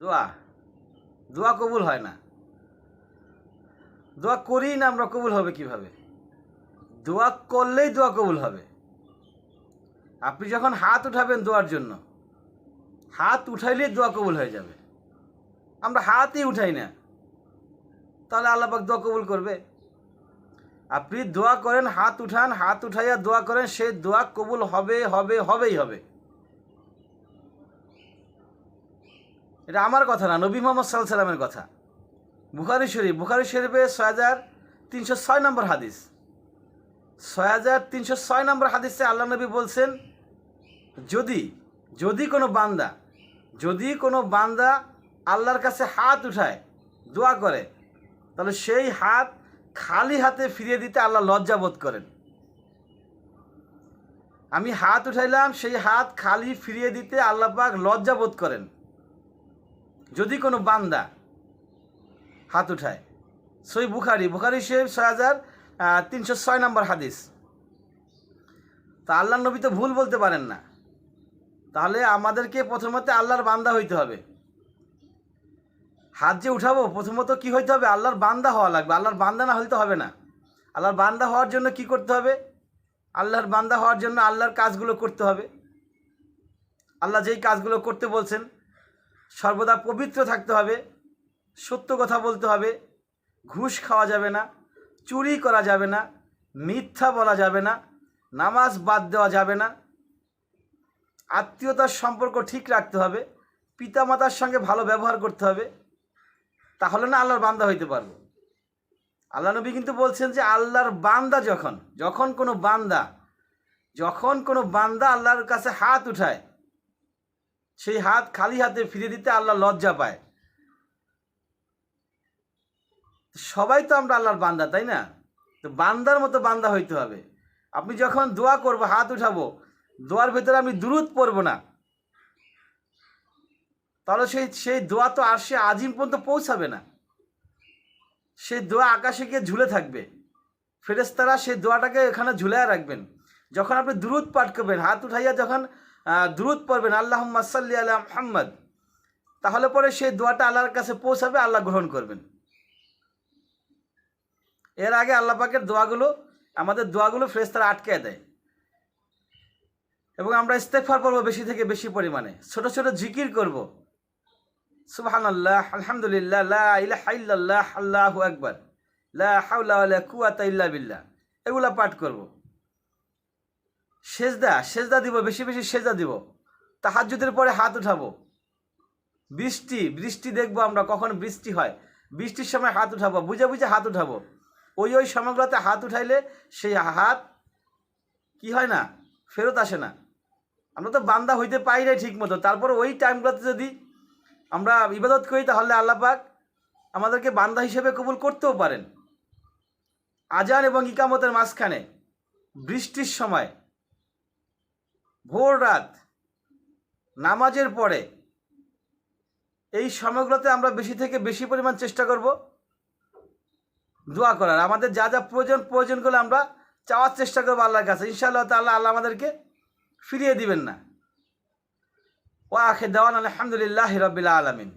দোয়া। দোয়া কবুল হয় না। দোয়া করি না, আমরা কবুল হবে কীভাবে? দোয়া করলেই দোয়া কবুল হবে। আপনি যখন হাত উঠাবেন দোয়ার জন্য, হাত উঠাইলেই দোয়া কবুল হয়ে যাবে। আমরা হাতই উঠাই না। তাহলে আল্লাহ পাক দোয়া কবুল করবে। আপনি দোয়া করেন, হাত উঠান, হাত উঠাইয়া দোয়া করেন সেই দোয়া কবুল হবে হবে, হবেই হবে। এটা আমার কথা না, নবী মোহাম্মদ সাল্লাহ সাল্লামের কথা। বুখারি শরীফ, বুখারি শরীফে ছয় হাজার তিনশো ছয় নম্বর হাদিস। ছয় হাজার তিনশো ছয় নম্বর হাদিসে আল্লাহ নবী বলছেন, যদি যদি কোনো বান্দা, যদি কোনো বান্দা আল্লাহর কাছে হাত উঠায়, দোয়া করে, তাহলে সেই হাত খালি হাতে ফিরিয়ে দিতে আল্লাহ লজ্জা বোধ করেন। আমি হাত উঠাইলাম, সেই হাত খালি ফিরিয়ে দিতে আল্লাহ পাক লজ্জা বোধ করেন। যদি কোনো বান্দা হাত উঠায়। সই বুখারি বুখারি শরীফ ছয় হাজার তিনশো ছয় নম্বর হাদিস। তা আল্লাহ নবী তো ভুল বলতে পারেন না। তাহলে আমাদেরকে প্রথমত আল্লাহর বান্দা হইতে হবে। হাত যে উঠাবো, প্রথমত কি হইতে হবে? আল্লাহর বান্দা হওয়া লাগবে। আল্লাহর বান্দা না হইতে হবে না। আল্লাহর বান্দা হওয়ার জন্য কি করতে হবে? আল্লাহর বান্দা হওয়ার জন্য আল্লাহর কাজগুলো করতে হবে। আল্লাহ যেই কাজগুলো করতে বলছেন সর্বদা পবিত্র থাকতে হবে, সত্য কথা বলতে হবে, ঘুষ খাওয়া যাবে না, চুরি করা যাবে না, মিথ্যা বলা যাবে না, নামাজ বাদ দেওয়া যাবে না। আত্মীয়তার সম্পর্ক ঠিক রাখতে হবে, পিতামাতার সঙ্গে ভালো ব্যবহার করতে হবে, তাহলে না আল্লাহর বান্দা হইতে পারব। আল্লাহ নবী কিন্তু বলছেন যে আল্লাহর বান্দা যখন যখন কোনো বান্দা, যখন কোনো বান্দা আল্লাহর কাছে হাত উঠায় সেই হাত খালি হাতে ফিরে দিতে আল্লাহ লজ্জা পায়। সবাই তো আমরা আল্লাহর বান্দা, তাই না? তো বান্দার মতো বান্দা হইতে হবে। আপনি যখন দোয়া করব, হাত উঠাবো, দোয়ার ভেতরে আমি দূরত পড়ব না। তাহলে সেই সেই দোয়া তো আর সে আজিম পর্যন্ত পৌঁছাবে না। সেই দোয়া আকাশে গিয়ে ঝুলে থাকবে। ফেরেস্তারা সেই দোয়াটাকে এখানে ঝুলে রাখবেন। যখন আপনি দূরত পাঠ করবেন, হাত উঠাইয়া যখন দূরত পড়বেন আল্লাহ সাল্লি আল্লাহ মোহাম্মদ। তাহলে পরে সেই দোয়াটা আল্লাহর কাছে পৌঁছাবে, আল্লাহ গ্রহণ করবেন। এর আগে আল্লাহ পাকের দোয়াগুলো, আমাদের দোয়াগুলো ফ্রেস্তারা আটকে দেয়। এবং আমরা ইস্তেকফার করব বেশি থেকে বেশি পরিমাণে। ছোট ছোট জিকির করব। সুবাহান আল্লাহ আলহামদুলিল্লাহ আল্লাহু আকবার, লা হাওলা ওয়ালা কুওয়াতা ইল্লা এগুলা পাঠ করব। সেজদা সেজদা দিব, বেশি বেশি সেজদা দিব। তাহাজ্জুদের পরে হাত উঠাবো। বৃষ্টি বৃষ্টি দেখব আমরা কখন বৃষ্টি হয়। বৃষ্টির সময় হাত উঠাবো, বুঝে বুঝে হাত উঠাবো। ওই ওই সময়গুলোতে হাত উঠাইলে সেই হাত কি হয় না? ফেরত আসে না। আমরা তো বান্দা হইতে পাই নাই ঠিক মতো তারপর ওই টাইমগুলোতে যদি আমরা ইবাদত করি, তাহলে আল্লাহ পাক আমাদেরকে বান্দা হিসেবে কবুল করতেও পারেন। আজান এবং ইকামতের মাঝখানে বৃষ্টির সময় ভোর রাত, নামাজের পরে, এই সময়গুলোতে আমরা বেশি থেকে বেশি পরিমাণ চেষ্টা করব দোয়া করার। আমাদের যা যা প্রয়োজন, প্রয়োজনগুলো আমরা চাওয়ার চেষ্টা করব আল্লাহর কাছে। ইনশাআল্লাহ তাল্লাহ আল্লাহ আমাদেরকে ফিরিয়ে দিবেন না। ও আখে দেওয়ান আলহামদুলিল্লাহ রবিল্লা আলমিন।